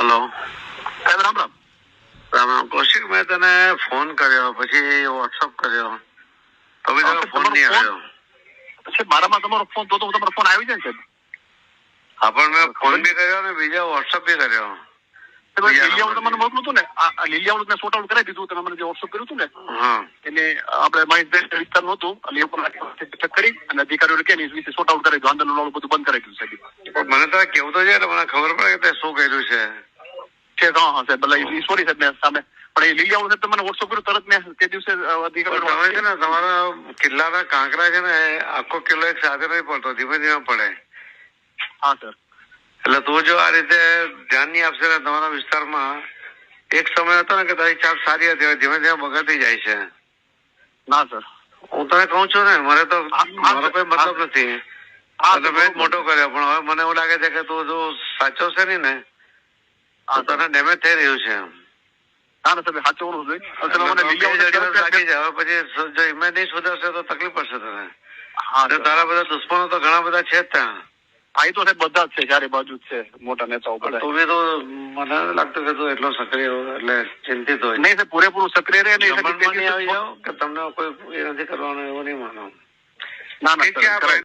Hello સાહેબ રામ રામ. રામ રામ. કૌશિક મેં તને ફોન કર્યો પછી વોટ્સઅપ કર્યો. તો બી તારો ફોન નહીં? આવ્યો. પછી મારામાં તમારો ફોન તો તો તમારો ફોન આવી જાય છે હા પણ મેં ફોન બી કર્યો ને બીજા વોટ્સઅપ બી કર્યો. બીજા તમને મોકલું હતું ને. લીલિયાવાળું મેં સોર્ટ આઉટ કરાવી દીધું તમે મને જે વોટ્સઅપ કર્યું હતું ને એને આપણે વિસ્તારનું હતું. એટલે એ પણ કરી અને અધિકારીઓ કે એ વિશે સોર્ટ આઉટ કરી દીધું. આંદોલન બધું બંધ કરાવી દીધું સાહેબ. મને તારે કેવું તો છે મને ખબર પડે કે શું કર્યું છે. છે હા સાહેબ એટલે સોરી સાહેબ મેં સામે પણ એ લીલિયાવાળું સાહેબ તમને વોટ્સઅપ કર્યું તરત મેં તે દિવસે અ, પણ અધિકારીઓ તમે છે ને તમારા કિલ્લાના કાંકરા છે ને આખો કિલ્લો એક સાથે નહીં પડતો ધીમે ધીમે પડે. હા સર. એટલે તું જો આ રીતે ધ્યાન નહીં આપશે ને તમારા વિસ્તારમાં એક સમય હતો ને કે તારી ચાપ સારી હતી ધીમે ધીમે બગડતી જાય છે. ના સર. હું તને કહું છું ને મને તો મારો કોઈ મતલબ નથી. હા તો મેં મોટો કર્યો પણ હવે મને એવું લાગે છે કે તું જો સાચો છે ને તને ડેમેજ થઈ રહ્યું છે. ના ના જોઈએ તમે મને તો બે લીલિયાવાળું દિવસ લાગી તરત હવે પછી જો ઇમેજ નહીં સુધરશે તો તકલીફ પડશે તને. હા તારા બધા દુશ્મનો તો ઘણા બધા છે જ ત્યાં. હા તો બધા જ છે ચારે બાજુ જ છે મોટા નેતાઓ બધા. તું તો મને લાગતું કે તું એટલો સક્રિય એટલે ચિંતિત હોય. નહીં પૂરેપૂરું સક્રિય રહે નહીં આવી જાવ કે તમને કોઈ એ નથી કરવાનું એવું નહીં માનો ના ના